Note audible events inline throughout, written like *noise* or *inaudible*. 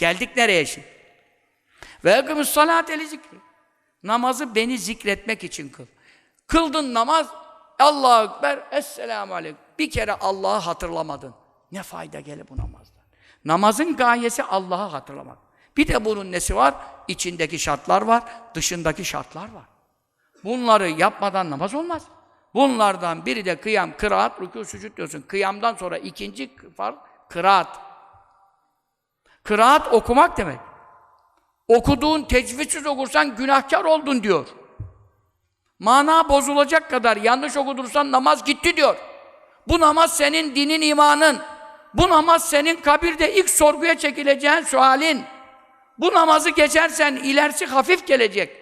Geldik nereye şimdi? Ve ekimiz salat eli zikri. Namazı beni zikretmek için kıl. Kıldın namaz, Allahu Ekber, Esselamu Aleyküm. Bir kere Allah'ı hatırlamadın. Ne fayda gelir bu namazdan? Namazın gayesi Allah'ı hatırlamak. Bir de bunun nesi var? İçindeki şartlar var, dışındaki şartlar var. Bunları yapmadan namaz olmaz. Bunlardan biri de kıyam, kıraat, rükû, sücud diyorsun. Kıyamdan sonra ikinci farz kıraat. Kıraat okumak demek. Okuduğun tecvidsiz okursan günahkar oldun diyor. Mana bozulacak kadar yanlış okudursan namaz gitti diyor. Bu namaz senin dinin, imanın. Bu namaz senin kabirde ilk sorguya çekileceğin sualin. Bu namazı geçersen ilerisi hafif gelecek.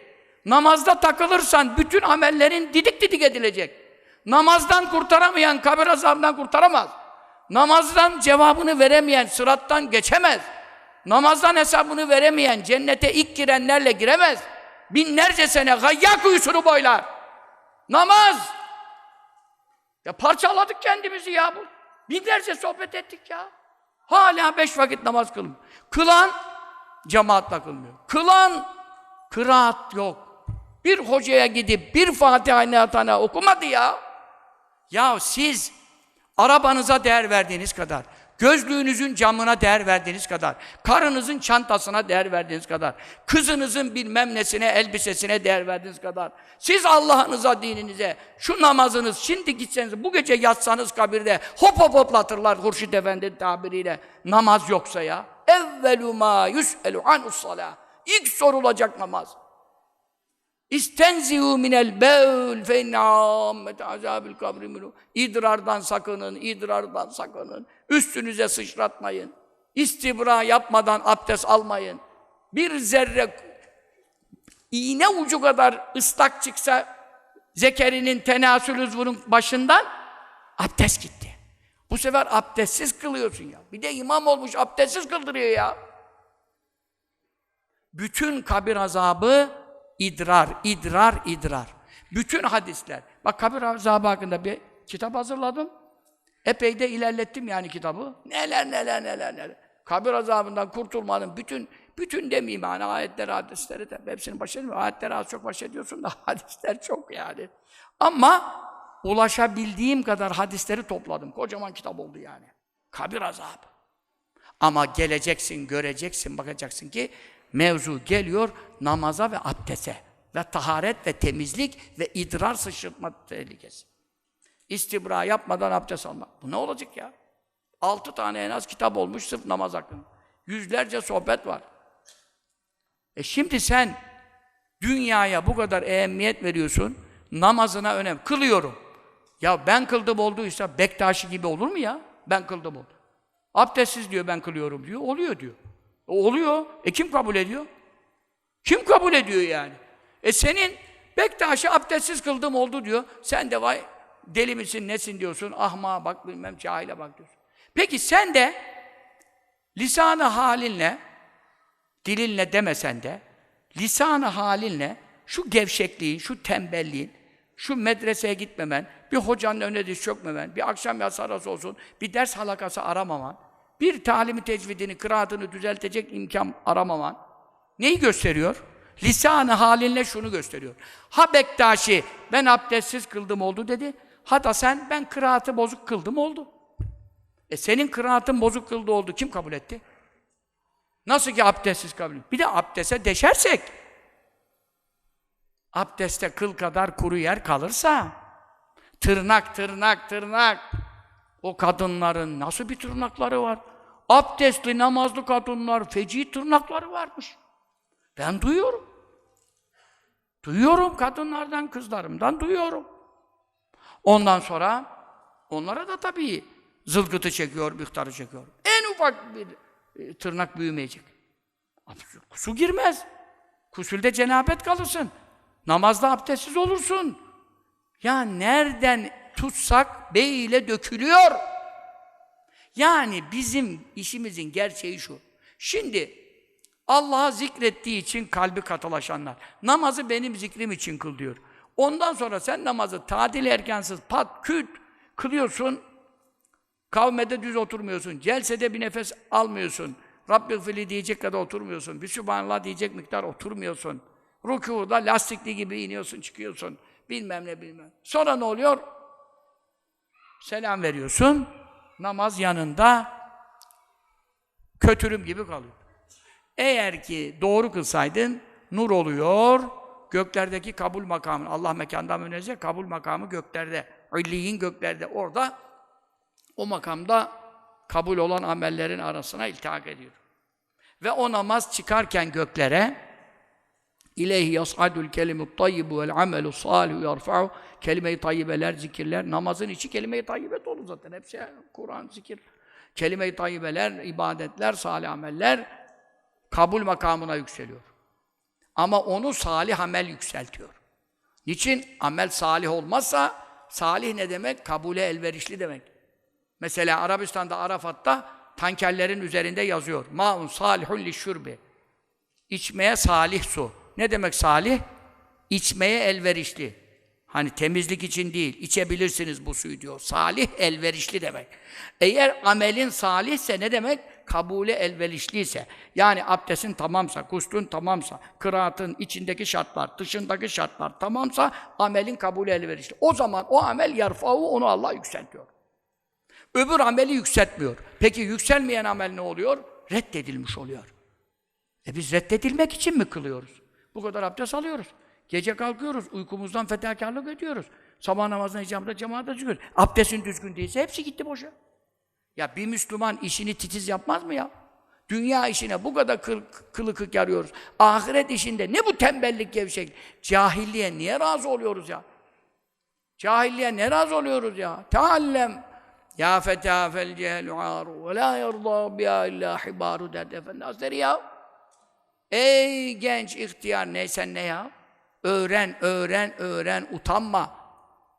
Namazda takılırsan bütün amellerin didik didik edilecek. Namazdan kurtaramayan kabir azabından kurtaramaz. Namazdan cevabını veremeyen sırattan geçemez. Namazdan hesabını veremeyen cennete ilk girenlerle giremez. Binlerce sene gayya kuyusunu boylar. Namaz! Ya parçaladık kendimizi ya bu. Binlerce sohbet ettik ya. Hala beş vakit namaz kılmıyor. Kılan cemaatle kılmıyor. Kılan kıraat yok. Bir hocaya gidip bir Fatiha-i okumadı ya. Ya siz arabanıza değer verdiğiniz kadar, gözlüğünüzün camına değer verdiğiniz kadar, karınızın çantasına değer verdiğiniz kadar, kızınızın bilmem nesine, elbisesine değer verdiğiniz kadar, siz Allah'ınıza, dininize, şu namazınız, şimdi gitseniz, bu gece yatsanız kabirde, hop hop hoplatırlar Hurşit Efendi tabiriyle, namaz yoksa ya. Evvelu ma yus'elu anus salah. İlk sorulacak namaz. İstenzihu minel beul fe inne ammete azabil kabri. İdrardan sakının, idrardan sakının. Üstünüze sıçratmayın. İstibra yapmadan abdest almayın. Bir zerre iğne ucu kadar ıslak çıksa zekerinin tenasül uzvunun başından abdest gitti. Bu sefer abdestsiz kılıyorsun ya. Bir de imam olmuş abdestsiz kıldırıyor ya. Bütün kabir azabı idrar, idrar, idrar. Bütün hadisler. Bak kabir azabı hakkında bir kitap hazırladım. Epey de ilerlettim yani kitabı. Neler neler neler neler. Kabir azabından kurtulmanın bütün bütün demeyeyim yani ayetleri, hadisleri de hepsini baş edemiyorum. Ayetleri az çok baş ediyorsun da *laughs* hadisler çok yani. Ama ulaşabildiğim kadar hadisleri topladım. Kocaman kitap oldu yani. Kabir azabı. Ama geleceksin, göreceksin, bakacaksın ki mevzu geliyor namaza ve abdese ve taharet ve temizlik ve idrar sıçratma tehlikesi. İstibra yapmadan abdest almak. Bu ne olacak ya? Altı tane en az kitap olmuş sırf namaz hakkında. Yüzlerce sohbet var. E şimdi sen dünyaya bu kadar ehemmiyet veriyorsun, namazına önem. Kılıyorum. Ya ben kıldım olduysa Bektaşi gibi olur mu ya? Ben kıldım oldu. Abdestsiz diyor ben kılıyorum diyor. Oluyor diyor. E, oluyor. E kim kabul ediyor? Kim kabul ediyor yani? E senin Bektaş'ı abdestsiz kıldım oldu diyor. Sen de vay deli misin nesin diyorsun. Ahma bak bilmem cahile bak diyorsun. Peki sen de lisanı halinle dilinle demesen de lisanı halinle şu gevşekliğin, şu tembelliğin, şu medreseye gitmemen, bir hocanın önüne diz çökmemen, bir akşam yatsı olsun, bir ders halakası aramaman, bir talimi tecvidini, kıraatını düzeltecek imkan aramaman neyi gösteriyor? Lisanı halinle şunu gösteriyor. Ha Bektaşi ben abdestsiz kıldım oldu dedi. Ha da sen ben kıraatı bozuk kıldım oldu. E senin kıraatın bozuk kıldı oldu. Kim kabul etti? Nasıl ki abdestsiz kabul etti? Bir de abdeste deşersek abdeste kıl kadar kuru yer kalırsa tırnak tırnak tırnak o kadınların nasıl bir tırnakları var? Abdestli, namazlı kadınlar feci tırnakları varmış. Ben duyuyorum. Duyuyorum kadınlardan, kızlarımdan duyuyorum. Ondan sonra onlara da tabii zılgıtı çekiyor, miktarı çekiyor. En ufak bir e, tırnak büyümeyecek. Su girmez. Kusulde cenabet kalırsın. Namazda abdestsiz olursun. Ya nereden tutsak beyle dökülüyor. Yani bizim işimizin gerçeği şu. Şimdi Allah'a zikrettiği için kalbi katılaşanlar. Namazı benim zikrim için kıl diyor. Ondan sonra sen namazı tadil erkansız pat küt kılıyorsun. Kavmede düz oturmuyorsun. Celsede bir nefes almıyorsun. Rabbi fili diyecek kadar oturmuyorsun. Bir Sübhanallah diyecek miktar oturmuyorsun. Rükuda lastikli gibi iniyorsun, çıkıyorsun. Bilmem ne bilmem. Sonra ne oluyor? Selam veriyorsun. Namaz yanında kötürüm gibi kalıyor. Eğer ki doğru kılsaydın nur oluyor. Göklerdeki kabul makamı, Allah mekandan münezzeh, kabul makamı göklerde. İlliyin göklerde. Orada o makamda kabul olan amellerin arasına iltihak ediyor. Ve o namaz çıkarken göklere İleyhi yas'adul kelimut tayyibu vel amelu salihu yarfa'u kelime-i tayyibeler, zikirler. Namazın içi kelime-i tayyibet dolu zaten. Hepsi Kur'an, zikir. Kelime-i tayyibeler, ibadetler, salih ameller kabul makamına yükseliyor. Ama onu salih amel yükseltiyor. Niçin? Amel salih olmazsa, salih ne demek? Kabule elverişli demek. Mesela Arabistan'da, Arafat'ta tankerlerin üzerinde yazıyor. Ma'un salihun lişşurbi. İçmeye salih su. Ne demek salih? İçmeye elverişli. Hani temizlik için değil, içebilirsiniz bu suyu diyor. Salih, elverişli demek. Eğer amelin salihse ne demek? Kabule elverişliyse. Yani abdestin tamamsa, kustun tamamsa, kıraatın içindeki şartlar, dışındaki şartlar tamamsa amelin kabule elverişli. O zaman o amel yarfahu onu Allah yükseltiyor. Öbür ameli yükseltmiyor. Peki yükselmeyen amel ne oluyor? Reddedilmiş oluyor. E biz reddedilmek için mi kılıyoruz? Bu kadar abdest alıyoruz. Gece kalkıyoruz, uykumuzdan fedakarlık ediyoruz. Sabah namazına icabında cemaate çıkıyoruz. Abdestin düzgün değilse hepsi gitti boşa. Ya bir Müslüman işini titiz yapmaz mı ya? Dünya işine bu kadar kıl, kılı kık yarıyoruz. Ahiret işinde ne bu tembellik gevşek? Cahilliğe niye razı oluyoruz ya? Cahilliğe ne razı oluyoruz ya? Teallem ya feta fel cehlu aru ve la yerda biha illa hibaru derdi Efendi Hazretleri ya. Ey genç ihtiyar neysen ne ya? Öğren, öğren, öğren, utanma.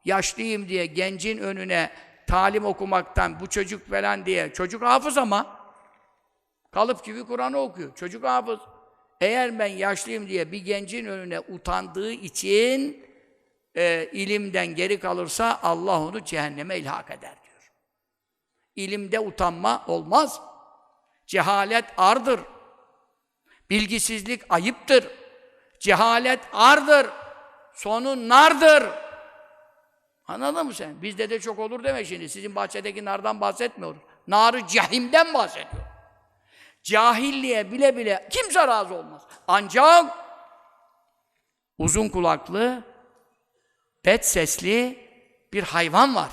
Yaşlıyım diye gencin önüne talim okumaktan, bu çocuk falan diye. Çocuk hafız ama. Kalıp gibi Kur'an'ı okuyor. Çocuk hafız. Eğer ben yaşlıyım diye bir gencin önüne utandığı için e, ilimden geri kalırsa Allah onu cehenneme ilhak eder diyor. İlimde utanma olmaz. Cehalet ardır. Bilgisizlik ayıptır. Cehalet ardır. Sonu nardır. Anladın mı sen? Bizde de çok olur deme şimdi. Sizin bahçedeki nardan bahsetmiyoruz. Narı cehimden bahsediyor. Cahilliğe bile bile kimse razı olmaz. Ancak uzun kulaklı, bet sesli bir hayvan var.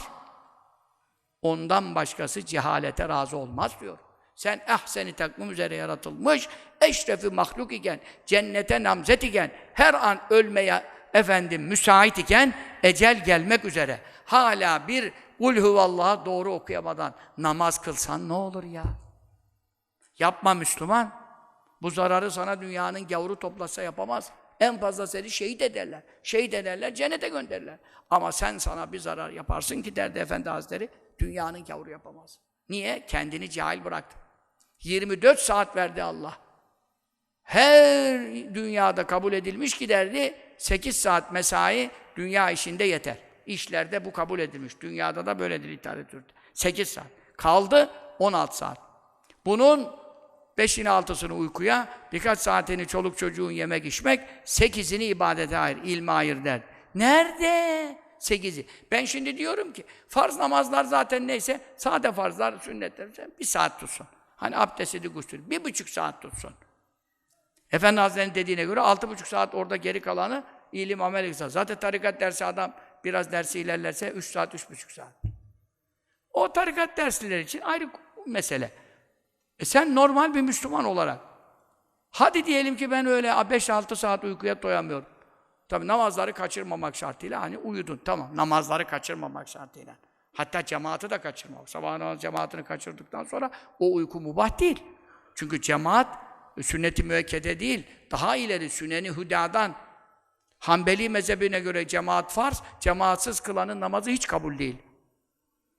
Ondan başkası cehalete razı olmaz diyor. Sen ehseni takvim üzere yaratılmış, eşrefi mahluk iken, cennete namzet iken, her an ölmeye efendim müsait iken, ecel gelmek üzere. Hala bir kul huvallah'ı doğru okuyamadan namaz kılsan ne olur ya? Yapma Müslüman. Bu zararı sana dünyanın gavuru toplasa yapamaz. En fazla seni şehit ederler. Şehit ederler, cennete gönderirler. Ama sen sana bir zarar yaparsın ki derdi Efendi Hazretleri, dünyanın gavuru yapamaz. Niye? Kendini cahil bıraktın. 24 saat verdi Allah. Her dünyada kabul edilmiş ki derdi, 8 saat mesai dünya işinde yeter. İşlerde bu kabul edilmiş. Dünyada da böyledir literatürde. 8 saat. Kaldı 16 saat. Bunun beşini altısını uykuya, birkaç saatini çoluk çocuğun yemek içmek, sekizini ibadete ayır, ilme ayır der. Nerede? Sekizi. Ben şimdi diyorum ki, farz namazlar zaten neyse, sade farzlar, sünnetler, bir saat tutsun. Hani abdestini gusül, bir buçuk saat tutsun. Efendi Hazretleri'nin dediğine göre altı buçuk saat orada geri kalanı ilim amel ihsan. Zaten tarikat dersi adam biraz dersi ilerlerse üç saat, üç buçuk saat. O tarikat dersliler için ayrı mesele. E sen normal bir Müslüman olarak, hadi diyelim ki ben öyle 5-6 saat uykuya doyamıyorum. Tabi namazları kaçırmamak şartıyla hani uyudun, tamam. Namazları kaçırmamak şartıyla. Hatta cemaati de kaçırmamak. Sabah namaz cemaatini kaçırdıktan sonra o uyku mubah değil. Çünkü cemaat sünnet-i müekkede değil, daha ileri süneni hüdadan, Hanbeli mezhebine göre cemaat farz, cemaatsız kılanın namazı hiç kabul değil.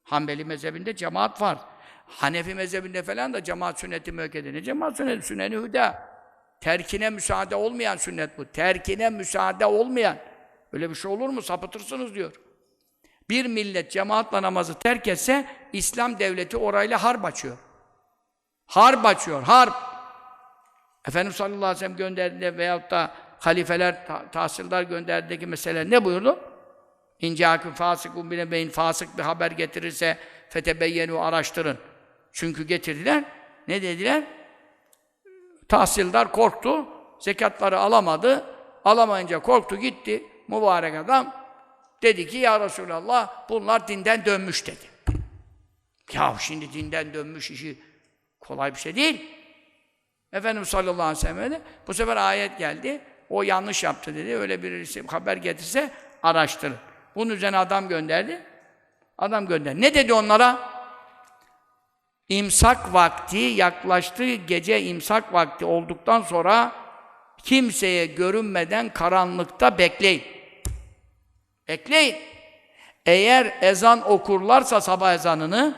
Hanbeli mezhebinde cemaat var. Hanefi mezhebinde falan da cemaat sünneti müekkede. Ne cemaat sünneti? Süneni hüda. Terkine müsaade olmayan sünnet bu. Terkine müsaade olmayan. Öyle bir şey olur mu? Sapıtırsınız diyor. Bir millet cemaatla namazı terk etse, İslam devleti orayla harp açıyor. Harp açıyor, harp. Efendimiz sallallahu aleyhi ve sellem gönderdiğinde veyahut da halifeler, ta tahsildar gönderdiğindeki mesele ne buyurdu? İncâküm fâsikûn bile beyin fasık bir haber getirirse fetebeyyenu araştırın. Çünkü getirdiler. Ne dediler? Tahsildar korktu. Zekatları alamadı. Alamayınca korktu gitti. Mübarek adam dedi ki ya Resulallah bunlar dinden dönmüş dedi. Ya şimdi dinden dönmüş işi kolay bir şey değil. Efendimiz sallallahu aleyhi ve sellem bu sefer ayet geldi. O yanlış yaptı dedi. Öyle birisi haber getirse araştırın. Bunun üzerine adam gönderdi. Adam gönderdi. Ne dedi onlara? İmsak vakti yaklaştığı gece imsak vakti olduktan sonra kimseye görünmeden karanlıkta bekleyin. Bekleyin. Eğer ezan okurlarsa sabah ezanını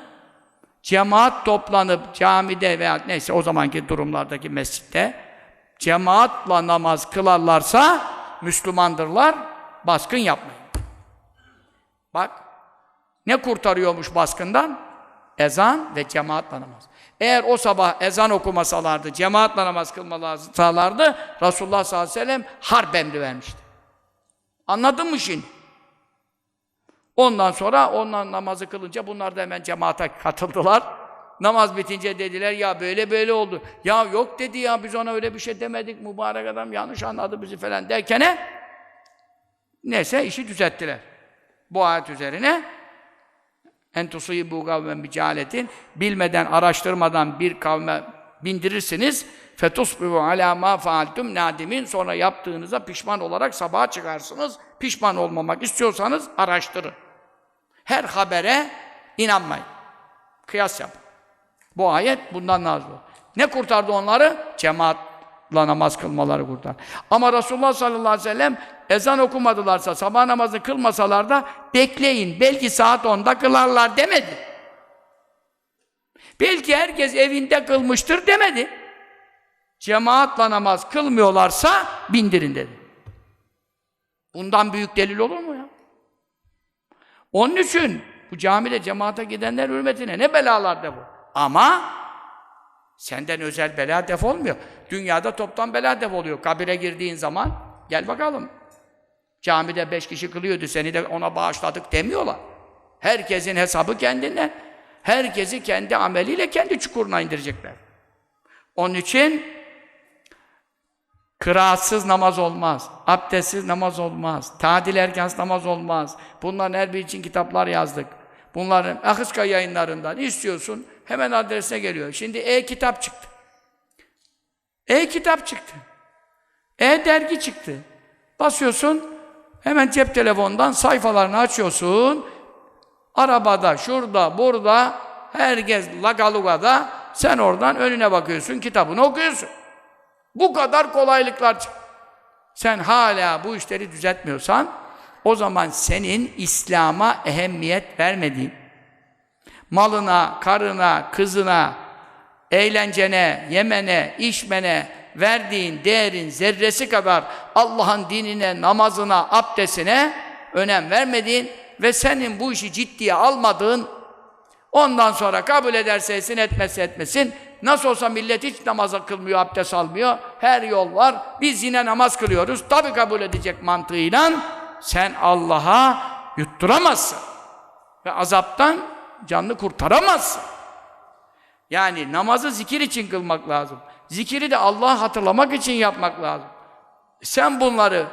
cemaat toplanıp camide veya neyse o zamanki durumlardaki mescitte cemaatla namaz kılarlarsa Müslümandırlar, baskın yapmayın. Bak, ne kurtarıyormuş baskından? Ezan ve cemaatle namaz. Eğer o sabah ezan okumasalardı, cemaatle namaz kılmasalardı, Resulullah sallallahu aleyhi ve sellem harp emri vermişti. Anladın mı şimdi? Ondan sonra onlar namazı kılınca bunlar da hemen cemaate katıldılar. Namaz bitince dediler ya böyle böyle oldu. Ya yok dedi ya biz ona öyle bir şey demedik. Mübarek adam yanlış anladı bizi falan derkene neyse işi düzelttiler. Bu ayet üzerine en tusibu kavmen bi cehaletin bilmeden araştırmadan bir kavme bindirirsiniz fetusbihu ala ma faaltum nadimin sonra yaptığınıza pişman olarak sabaha çıkarsınız. Pişman olmamak istiyorsanız araştırın. Her habere inanmayın. Kıyas yapın. Bu ayet bundan oldu. Ne kurtardı onları? Cemaatla namaz kılmaları kurtar. Ama Resulullah sallallahu aleyhi ve sellem ezan okumadılarsa, sabah namazı kılmasalar da bekleyin. Belki saat 10'da kılarlar demedi. Belki herkes evinde kılmıştır demedi. Cemaatla namaz kılmıyorlarsa bindirin dedi. Bundan büyük delil olur mu? Onun için bu camide cemaate gidenler hürmetine ne belalar da bu. Ama senden özel bela defolmuyor. Dünyada toptan bela defoluyor. Kabire girdiğin zaman gel bakalım. Camide beş kişi kılıyordu seni de ona bağışladık demiyorlar. Herkesin hesabı kendinden. Herkesi kendi ameliyle kendi çukuruna indirecekler. Onun için Kıraatsız namaz olmaz. Abdestsiz namaz olmaz. Tadil erkansız namaz olmaz. Bunların her biri için kitaplar yazdık. Bunların Akıska yayınlarından istiyorsun hemen adresine geliyor. Şimdi e-kitap çıktı. E-kitap çıktı. E-dergi çıktı. Basıyorsun hemen cep telefonundan sayfalarını açıyorsun. Arabada, şurada, burada herkes lagalugada sen oradan önüne bakıyorsun, kitabını okuyorsun. Bu kadar kolaylıklar. Sen hala bu işleri düzeltmiyorsan o zaman senin İslam'a ehemmiyet vermediğin, malına, karına, kızına, eğlencene, yemene, içmene verdiğin değerin zerresi kadar Allah'ın dinine, namazına, abdestine önem vermediğin ve senin bu işi ciddiye almadığın ondan sonra kabul ederse etsin, etmezse etmesin Nasıl olsa millet hiç namaz kılmıyor, abdest almıyor. Her yol var. Biz yine namaz kılıyoruz. Tabi kabul edecek mantığıyla sen Allah'a yutturamazsın. Ve azaptan canını kurtaramazsın. Yani namazı zikir için kılmak lazım. Zikiri de Allah'ı hatırlamak için yapmak lazım. Sen bunları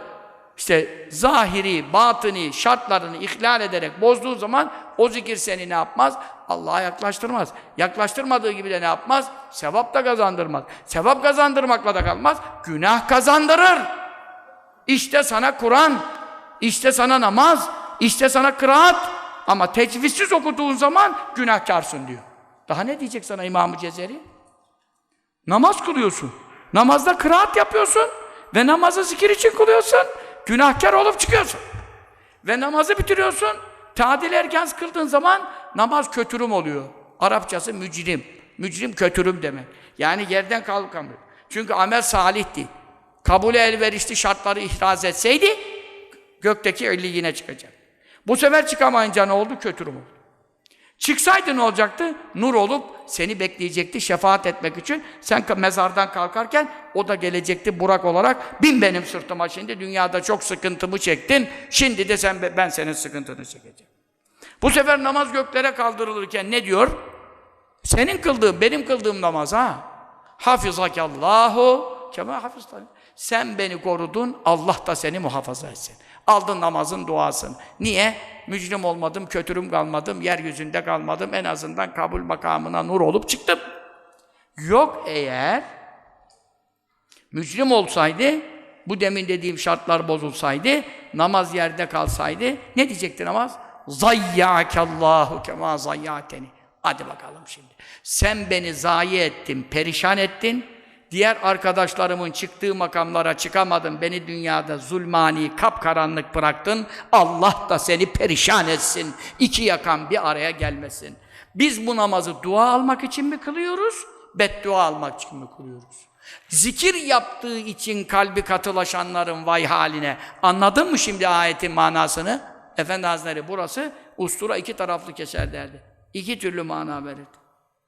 işte zahiri, batıni şartlarını ihlal ederek bozduğu zaman o zikir seni ne yapmaz? Allah'a yaklaştırmaz. Yaklaştırmadığı gibi de ne yapmaz? Sevap da kazandırmaz. Sevap kazandırmakla da kalmaz. Günah kazandırır. İşte sana Kur'an, işte sana namaz, işte sana kıraat. Ama tecvizsiz okuduğun zaman günahkarsın diyor. Daha ne diyecek sana İmam-ı Cezeri? Namaz kılıyorsun. Namazda kıraat yapıyorsun. Ve namazı zikir için kılıyorsun. Günahkar olup çıkıyorsun. Ve namazı bitiriyorsun. Tadil erken kıldığın zaman namaz kötürüm oluyor. Arapçası mücrim. Mücrim kötürüm demek. Yani yerden kalkamıyor. Çünkü amel salihti. Kabule elverişli şartları ihraz etseydi gökteki yine çıkacak. Bu sefer çıkamayınca ne oldu? Kötürüm oldu. Çıksaydı ne olacaktı? Nur olup seni bekleyecekti şefaat etmek için. Sen mezardan kalkarken o da gelecekti Burak olarak. Bin benim sırtıma şimdi dünyada çok sıkıntımı çektin. Şimdi de sen ben senin sıkıntını çekeceğim. Bu sefer namaz göklere kaldırılırken ne diyor? Senin kıldığın, benim kıldığım namaz ha. Hafizakallahu kema hafiztani. Sen beni korudun, Allah da seni muhafaza etsin. Aldın namazın duasını. Niye? Mücrim olmadım, kötürüm kalmadım, yeryüzünde kalmadım. En azından kabul makamına nur olup çıktım. Yok eğer mücrim olsaydı, bu demin dediğim şartlar bozulsaydı, namaz yerde kalsaydı, ne diyecekti namaz? Zayyâkallâhu kemâ zayyâteni. Hadi bakalım şimdi. Sen beni zayi ettin, perişan ettin. Diğer arkadaşlarımın çıktığı makamlara çıkamadın. Beni dünyada zulmani, kapkaranlık bıraktın. Allah da seni perişan etsin. İki yakan bir araya gelmesin. Biz bu namazı dua almak için mi kılıyoruz? Beddua almak için mi kılıyoruz? Zikir yaptığı için kalbi katılaşanların vay haline. Anladın mı şimdi ayetin manasını? Efendi Hazretleri burası ustura iki taraflı keser derdi. İki türlü mana verirdi.